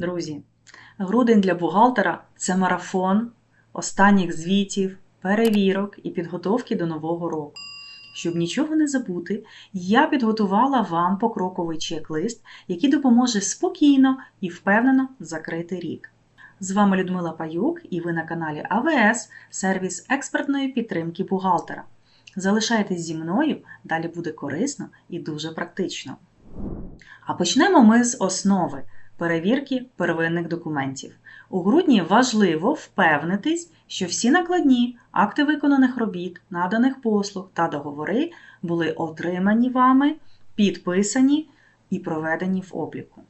Друзі, грудень для бухгалтера це марафон останніх звітів, перевірок і підготовки до нового року. Щоб нічого не забути, я підготувала вам покроковий чек-лист, який допоможе спокійно і впевнено закрити рік. З вами Людмила Паюк і ви на каналі АВС сервіс експертної підтримки бухгалтера. Залишайтесь зі мною, далі буде корисно і дуже практично. А почнемо ми з основи перевірки первинних документів. У грудні важливо впевнитись, що всі накладні акти виконаних робіт, наданих послуг та договори були отримані вами, підписані і проведені в обліку.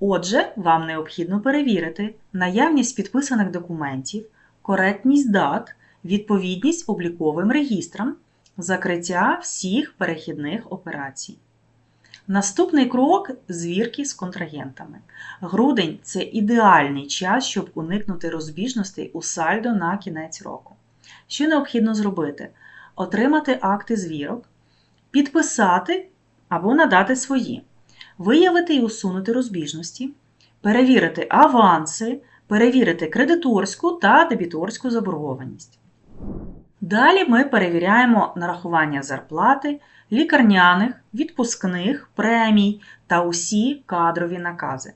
Отже, вам необхідно перевірити наявність підписаних документів, коректність дат, відповідність обліковим регістрам, закриття всіх перехідних операцій. Наступний крок звірки з контрагентами. Грудень це ідеальний час, щоб уникнути розбіжностей у сальдо на кінець року. Що необхідно зробити? Отримати акти звірок, підписати або надати свої, виявити і усунути розбіжності, перевірити аванси, перевірити кредиторську та дебіторську заборгованість. Далі ми перевіряємо нарахування зарплати, лікарняних, відпускних, премій та усі кадрові накази.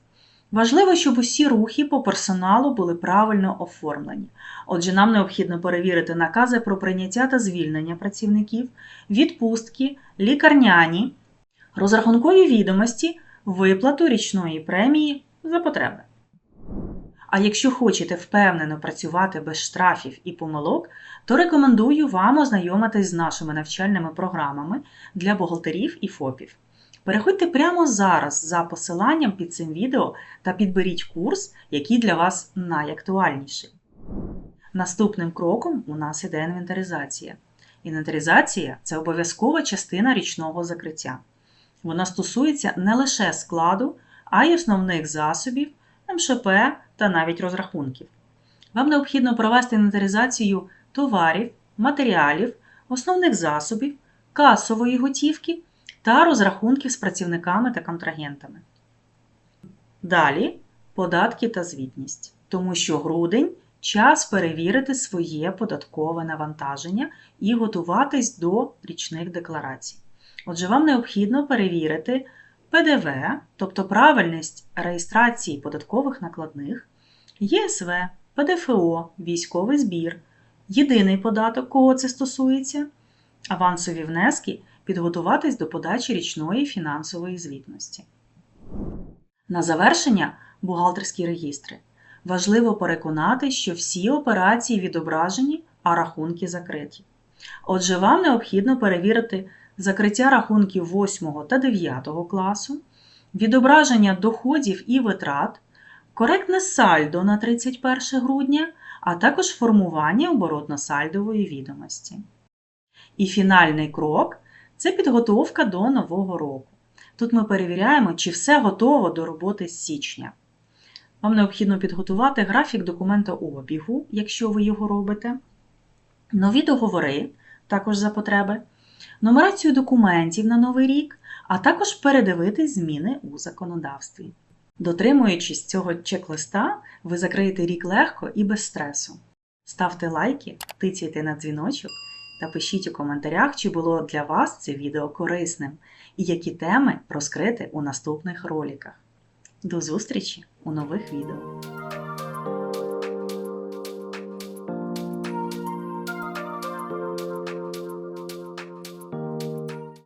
Важливо, щоб усі рухи по персоналу були правильно оформлені. Отже, нам необхідно перевірити накази про прийняття та звільнення працівників, відпустки, лікарняні, розрахункові відомості, виплату річної премії за потреби. А якщо хочете впевнено працювати без штрафів і помилок, то рекомендую вам ознайомитись з нашими навчальними програмами для бухгалтерів і ФОПів. Переходьте прямо зараз за посиланням під цим відео та підберіть курс, який для вас найактуальніший. Наступним кроком у нас іде інвентаризація. Інвентаризація це обов'язкова частина річного закриття. Вона стосується не лише складу, а й основних засобів, МШП та навіть розрахунків. Вам необхідно провести інвентаризацію товарів, матеріалів, основних засобів, касової готівки та розрахунків з працівниками та контрагентами. Далі податки та звітність, тому що грудень час перевірити своє податкове навантаження і готуватись до річних декларацій. Отже, вам необхідно перевірити ПДВ, тобто правильність реєстрації податкових накладних, ЄСВ, ПДФО, військовий збір, єдиний податок, кого це стосується, авансові внески підготуватись до подачі річної фінансової звітності. На завершення бухгалтерські регістри. Важливо переконати, що всі операції відображені, а рахунки закриті. Отже, вам необхідно перевірити закриття рахунків 8 та 9 класу, відображення доходів і витрат, коректне сальдо на 31 грудня, а також формування оборотно-сальдової відомості. І фінальний крок це підготовка до нового року. Тут ми перевіряємо, чи все готово до роботи з січня. Вам необхідно підготувати графік документообігу, якщо ви його робите, нові договори, також за потреби, нумерацію документів на новий рік, а також передивитись зміни у законодавстві. Дотримуючись цього чек-листа, ви закриєте рік легко і без стресу. Ставте лайки, тицяйте на дзвіночок та пишіть у коментарях, чи було для вас це відео корисним і які теми розкрити у наступних роликах. До зустрічі у нових відео!